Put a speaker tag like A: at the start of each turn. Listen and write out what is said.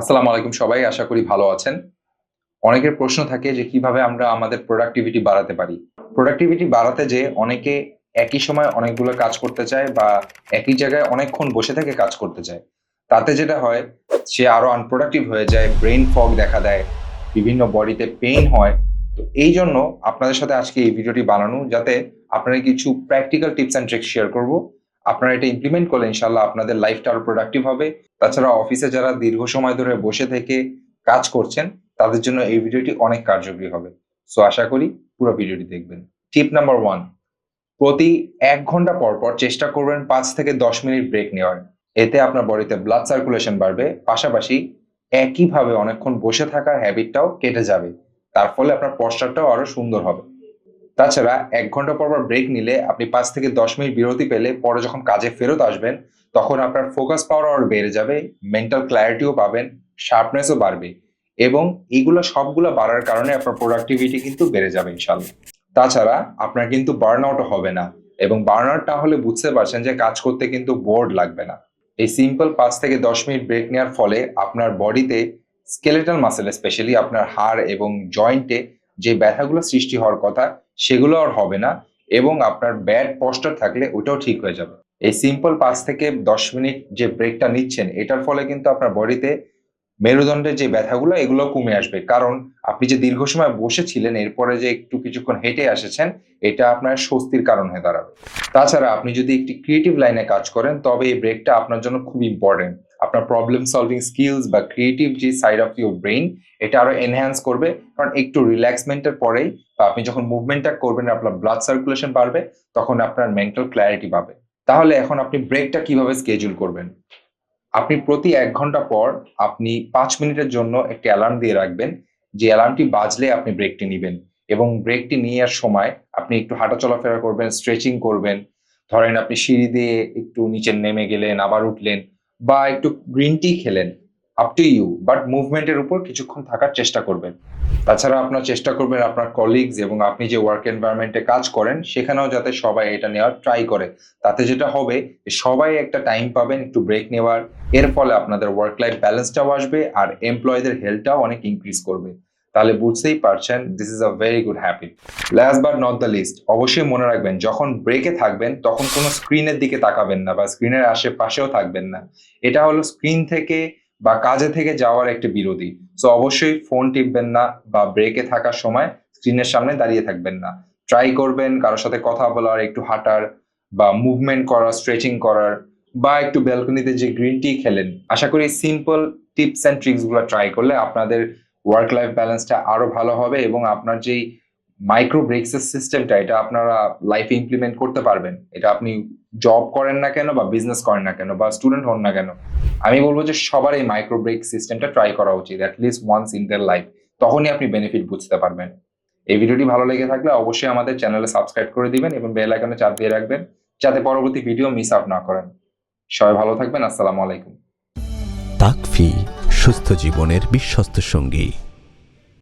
A: আসসালামু আলাইকুম সবাই, আশা করি ভালো আছেন। অনেকের প্রশ্ন থাকে যে কীভাবে আমরা আমাদের প্রোডাক্টিভিটি বাড়াতে পারি। প্রোডাক্টিভিটি বাড়াতে যে অনেকে একই সময় অনেকগুলো কাজ করতে চায় বা একই জায়গায় অনেকক্ষণ বসে থেকে কাজ করতে চায়। তাতে যেটা হয়, সে আরও আনপ্রোডাক্টিভ হয়ে যায় ব্রেন ফগ দেখা দেয়, বিভিন্ন বডিতে পেইন হয়। তো এই জন্য আপনাদের সাথে আজকে এই ভিডিওটি বানানো, যাতে আপনারা কিছু practical tips and tricks share করব। আপনারা এটা ইমপ্লিমেন্ট করলে ইনশাল্লাহ আপনাদের লাইফটা আরও প্রোডাক্টিভ হবে। তাছাড়া অফিসে যারা দীর্ঘ সময় ধরে বসে থেকে কাজ করছেন, তাদের জন্য এই ভিডিওটি অনেক কার্যকরী হবে। সো আশা করি পুরো ভিডিওটি দেখবেন। টিপ নাম্বার ওয়ান প্রতি এক ঘণ্টা পর পর চেষ্টা করবেন পাঁচ থেকে দশ মিনিট ব্রেক নেওয়ার। এতে আপনার বডিতে ব্লাড সার্কুলেশন বাড়বে, পাশাপাশি একইভাবে অনেকক্ষণ বসে থাকার হ্যাবিটটাও কেটে যাবে। তার ফলে আপনার পশ্চারটাও আরও সুন্দর হবে। তাছাড়া এক ঘণ্টা পর পর ব্রেক নিলে আপনি পাঁচ থেকে দশ মিনিট বিরতি পেলে পরে যখন কাজে ফেরত আসবেন, তখন আপনার ফোকাস পাওয়ার বেড়ে যাবে মেন্টাল ক্ল্যারিটিও পাবেন শার্পনেসও বাড়বে এবং এইগুলো সবগুলো বাড়ার কারণে আপনার প্রোডাক্টিভিটি কিন্তু বেড়ে যাবে ইনশাল্লাহ তাছাড়া আপনার কিন্তু বার্ন আউটও হবে না এবং বার্ন আউট না হলে বুঝতে পারছেন যে কাজ করতে কিন্তু বোর্ড লাগবে না। এই সিম্পল পাঁচ থেকে দশ মিনিট ব্রেক নেওয়ার ফলে আপনার বডিতে স্কেলেটাল মাসেল স্পেশালি আপনার হাড় এবং জয়েন্টে যে ব্যথাগুলো সৃষ্টি হওয়ার কথা, সেগুলো আর হবে না এবং আপনার ব্যাড পস্টার থাকলে ওটাও ঠিক হয়ে যাবে। এই সিম্পল পাঁচ থেকে দশ মিনিট যে ব্রেকটা নিচ্ছেন, এটার ফলে কিন্তু আপনার বডিতে মেরুদণ্ডের যে ব্যথাগুলো, এগুলো কমে আসবে। কারণ আপনি যে দীর্ঘ সময় বসেছিলেন, এরপরে যে একটু কিছুক্ষণ হেঁটে এসেছেন, এটা আপনার স্বস্তির কারণ হয়ে দাঁড়াবে। তাছাড়া আপনি যদি একটি ক্রিয়েটিভ লাইনে কাজ করেন, তবে এই ব্রেকটা আপনার জন্য খুব ইম্পর্টেন্ট আপনার প্রবলেম সলভিং স্কিলস বা ক্রিয়েটিভ যে সাইড অফ ইউর ব্রেইন এটা আরও এনহ্যান্স করবে। কারণ একটু রিল্যাক্সমেন্টের পরেই বা আপনি যখন মুভমেন্টটা করবেন, আপনার ব্লাড সার্কুলেশন বাড়বে, তখন আপনার মেন্টাল ক্ল্যারিটি পাবে। তাহলে এখন আপনি ব্রেকটা কীভাবে স্কেজুল করবেন? আপনি প্রতি এক ঘণ্টা পর আপনি পাঁচ মিনিটের জন্য একটি অ্যালার্ম দিয়ে রাখবেন, যে অ্যালার্মটি বাজলে আপনি ব্রেকটি নেবেন। এবং ব্রেকটি নেওয়ার সময় আপনি একটু হাঁটা চলাফেরা করবেন স্ট্রেচিং করবেন। ধরেন আপনি সিঁড়ি দিয়ে একটু নিচে নেমে গেলেন, আবার উঠলেন বা একটু গ্রিন টি খেলেন আপ টু ইউ বাট মুভমেন্টের উপর কিছুক্ষণ থাকার চেষ্টা করবেন। তাছাড়া আপনার চেষ্টা করবেন আপনার কলিগস এবং আপনি যে ওয়ার্ক এনভায়রনমেন্টে কাজ করেন, সেখানেও যাতে সবাই এটা নেওয়ার ট্রাই করে। তাতে যেটা হবে সবাই একটা টাইম পাবেন, একটু ব্রেক নেওয়ার। এর ফলে আপনাদের ওয়ার্ক লাইফ ব্যালেন্সটাও আসবে আর এমপ্লয়ীদের হেলথটাও অনেক ইনক্রিজ করবে। তাহলে বুঝতেই পারছেন this is a very good habit last but not the least অবশ্যই মনে রাখবেন, যখন ব্রেকে থাকবেন, তখন কোনো স্ক্রিনের দিকে তাকাবেন না বা স্ক্রিনের আশেপাশেও থাকবেন না। এটা হলো স্ক্রিন থেকে বা কাজে থেকে যাওয়ার একটা বিরোধী সো অবশ্যই ফোন টিপবেন না বা ব্রেকে থাকার সময় স্ক্রিনের সামনে দাঁড়িয়ে থাকবেন না। ট্রাই করবেন কারোর সাথে কথা বলার, একটু হাঁটার বা মুভমেন্ট করার স্ট্রেচিং করার বা একটু ব্যালকনিতে যে গ্রিন টি খেলেন। আশা করি সিম্পল টিপস অ্যান্ড ট্রিক্সগুলো ট্রাই করলে আপনাদের ওয়ার্ক লাইফ ব্যালেন্সটা আরও ভালো হবে এবং আপনার যেই মাইক্রো ব্রেকসের সিস্টেমটা এটা আপনারা লাইফে ইমপ্লিমেন্ট করতে পারবেন। এটা আপনি জব করেন না কেন বা বিজনেস করেন না কেন বা স্টুডেন্ট হন না কেন, আমি বলব যে সবার এই মাইক্রো ব্রেক সিস্টেমটা ট্রাই করা উচিত at least once in their life তখনই আপনি বেনিফিট বুঝতে পারবেন। এই ভিডিওটি ভালো লেগে থাকলে অবশ্যই আমাদের চ্যানেলে সাবস্ক্রাইব করে দিবেন এবং বেল আইকনে চাপ দিয়ে রাখবেন, যাতে পরবর্তী ভিডিও মিস আপ না করেন। সবাই ভালো থাকবেন, আসসালামু আলাইকুম।
B: তাকফি সুস্থ জীবনের বিশ্বস্ত সঙ্গী।